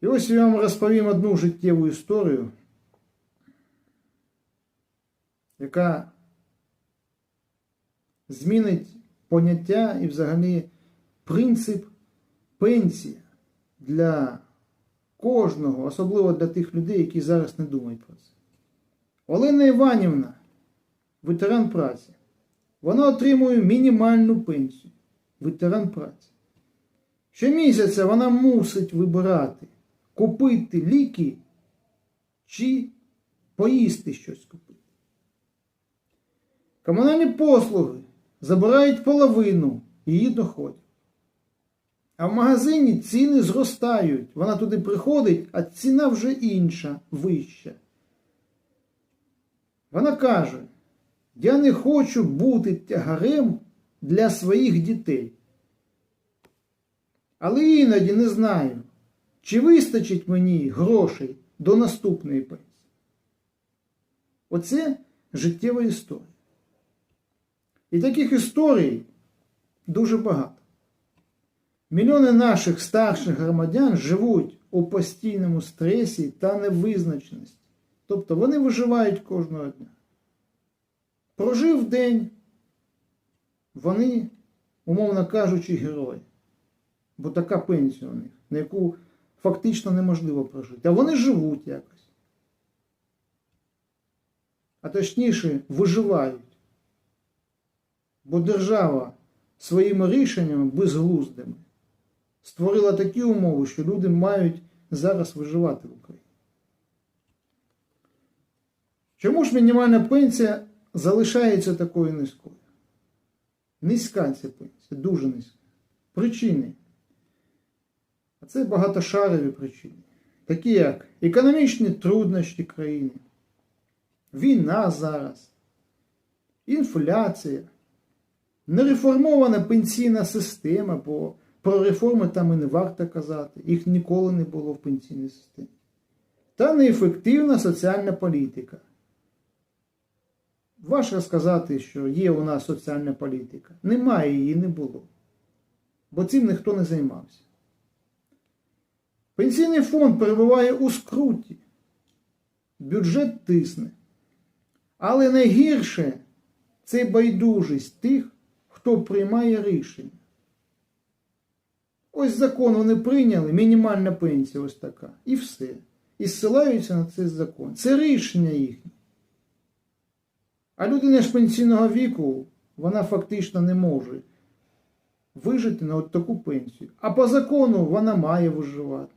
І ось я вам розповім одну життєву історію, яка змінить поняття і взагалі принцип пенсії для кожного, особливо для тих людей, які зараз не думають про це. Олена Іванівна, ветеран праці, вона отримує мінімальну пенсію. Ветеран праці. Щомісяця вона мусить вибирати, купити ліки чи поїсти щось купити. Комунальні послуги забирають половину її доходів. А в магазині ціни зростають. Вона туди приходить, а ціна вже інша, вища. Вона каже: я не хочу бути тягарем для своїх дітей. Але іноді не знаю, чи вистачить мені грошей до наступної пенсії. Оце життєва історія. І таких історій дуже багато. Мільйони наших старших громадян живуть у постійному стресі та невизначеності. Тобто вони виживають кожного дня. Прожив день, вони, умовно кажучи, герої. Бо така пенсія у них, на яку фактично неможливо прожити. А вони живуть якось. А точніше, виживають. Бо держава своїми рішеннями безглуздими створила такі умови, що люди мають зараз виживати в Україні. Чому ж мінімальна пенсія залишається такою низькою? Низька ця пенсія, дуже низька. Причини. Це багатошарові причини. Такі як економічні труднощі країни, війна зараз, інфляція, нереформована пенсійна система, бо про реформи там і не варто казати, їх ніколи не було в пенсійній системі. Та неефективна соціальна політика. Важко сказати, що є у нас соціальна політика. Немає її, не було. Бо цим ніхто не займався. Пенсійний фонд перебуває у скруті. Бюджет тисне. Але найгірше це байдужість тих, хто приймає рішення. Ось закон вони прийняли, мінімальна пенсія ось така. І все. І зсилаються на цей закон. Це рішення їхнє. А людина ж пенсійного віку, вона фактично не може вижити на от таку пенсію. А по закону вона має виживати.